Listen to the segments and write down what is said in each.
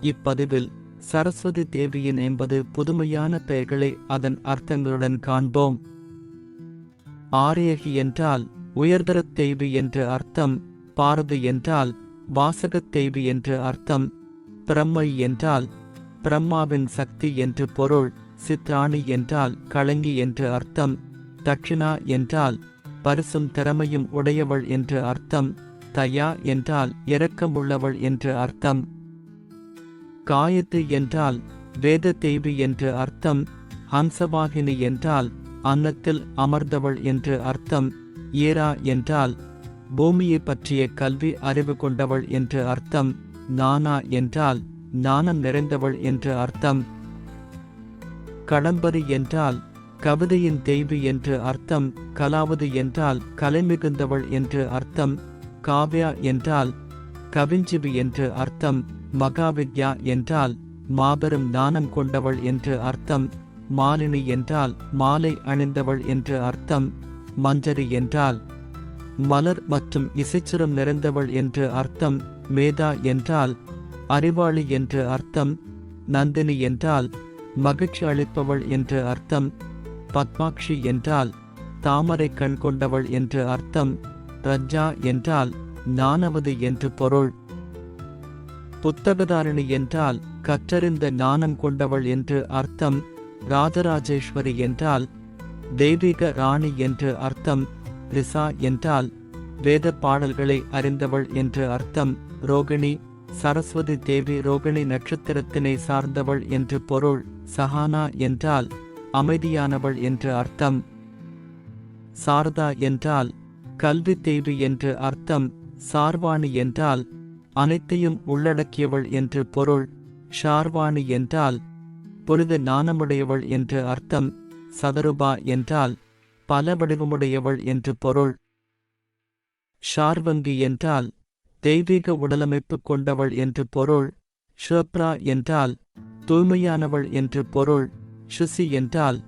இப்பதிவில் சரஸ்வதி தேவியின் என்பது புதுமையான பெயர்களை அதன் அர்த்தங்களுடன் காண்போம். ஆரியகி என்றால் உயர்தரத் தேவி என்று அர்த்தம் பாரதி என்றால் வாசகத் தேவி என்று அர்த்தம் பிரம்மை என்றால் பிரம்மாவின் சக்தி என்று பொருள் சித்ராணி என்றால் களங்கி என்று அர்த்தம் தட்சிணா என்றால் பரிசும் திறமையும் உடையவள் என்று அர்த்தம் தயா என்றால் இரக்கமுள்ளவள் என்று அர்த்தம். காயத்து என்றால் வேத தேவி என்று அர்த்தம் ஹம்சவாகினி என்றால் அன்னத்தில் அமர்ந்தவள் என்று அர்த்தம் ஏரா என்றால் பூமியை பற்றிய கல்வி அறிவு கொண்டவள் என்று அர்த்தம் நானா என்றால் ஞானம் நிறைந்தவள் என்று அர்த்தம். கடம்பரி என்றால் கவிதையின் தெய்வி என்று அர்த்தம் கலாவது என்றால் கலைமிகுந்தவள் என்று அர்த்தம் காவ்யா என்றால் கவிஞ்சிவி என்று அர்த்தம். மகாவித்யா என்றால் மாபெரும் ஞானம் கொண்டவள் என்று அர்த்தம். மாலினி என்றால் மாலை அணிந்தவள் என்று அர்த்தம். மஞ்சரி என்றால் மலர் மற்றும் இசைச்சிரம் நிறைந்தவள் என்று அர்த்தம். மேதா என்றால் அறிவாளி என்று அர்த்தம். நந்தினி என்றால் மகிழ்ச்சி அளிப்பவள் என்று அர்த்தம். பத்மாக்ஷி என்றால் தாமரை கண் கொண்டவள் என்று அர்த்தம். ரஜா என்றால் ஞானவதி என்று பொருள். புத்தகதாரிணி என்றால் கற்றறிந்த ஞானம் கொண்டவள் என்று அர்த்தம் ராஜராஜேஸ்வரி என்றால் தெய்வீக ராணி என்று அர்த்தம் ரிசா என்றால் வேத பாடல்களை அறிந்தவள் என்று அர்த்தம் ரோகிணி சரஸ்வதி தேவி ரோகிணி நட்சத்திரத்தினை சார்ந்தவள் என்று பொருள் சஹானா என்றால் அமைதியானவள் என்று அர்த்தம். சாரதா என்றால் கல்வி தேவி என்று அர்த்தம் சார்வாணி என்றால் அனைத்தையும் உள்ளடக்கியவள் என்று பொருள். ஷார்வாணி என்றால் பொழுது ஞானமுடையவள் என்று அர்த்தம். சதருபா என்றால் பல வடிவமுடையவள் என்று பொருள். ஷார்வங்கி என்றால் தெய்வீக உடலமைப்பு கொண்டவள் என்று பொருள். ஷோப்ரா என்றால் தூய்மையானவள் என்று பொருள். ஷுசி என்றால்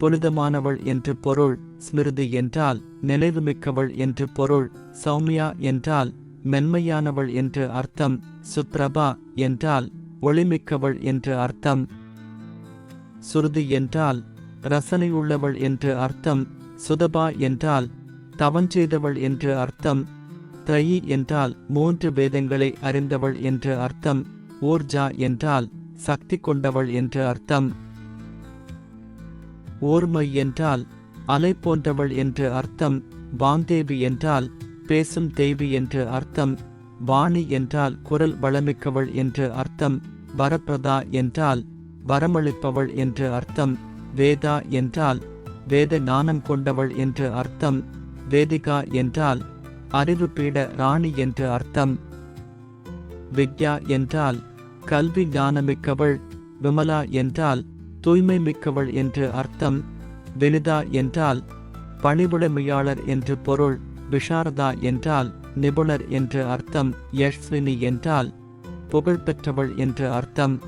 புனிதமானவள் என்று பொருள். ஸ்மிருதி என்றால் நினைவுமிக்கவள் என்று பொருள். சௌமியா என்றால் மென்மையானவள் என்று அர்த்தம். சுப்ரபா என்றால் ஒளிமிக்கவள் என்று அர்த்தம். சுருதி என்றால் ரசனையுள்ளவள் என்று அர்த்தம். சுதபா என்றால் தவஞ்செய்தவள் என்று அர்த்தம். த்ரயி என்றால் மூன்று வேதங்களை அறிந்தவள் என்று அர்த்தம். ஊர்ஜா என்றால் சக்தி கொண்டவள் என்று அர்த்தம். ஓர்மை என்றால் அலை போன்றவள் என்று அர்த்தம். வாந்தேவி என்றால் பேசும் தேவி என்று அர்த்தம் வாணி என்றால் குரல் வளமிக்கவள் என்று அர்த்தம் வரப்பிரதா என்றால் வரமளிப்பவள் என்று அர்த்தம் வேதா என்றால் வேத ஞானம் கொண்டவள் என்று அர்த்தம் வேதிகா என்றால் அறிவு பீட ராணி என்று அர்த்தம். வித்யா என்றால் கல்வி ஞானமிக்கவள் விமலா என்றால் தூய்மை மிக்கவள் என்று அர்த்தம் வினிதா என்றால் பணிவுடைமையாளர் என்று பொருள். விஷாரதா என்றால் நிபுணர் என்று அர்த்தம் யஷ்வினி என்றால் புகழ்பெற்றவள் என்று அர்த்தம்.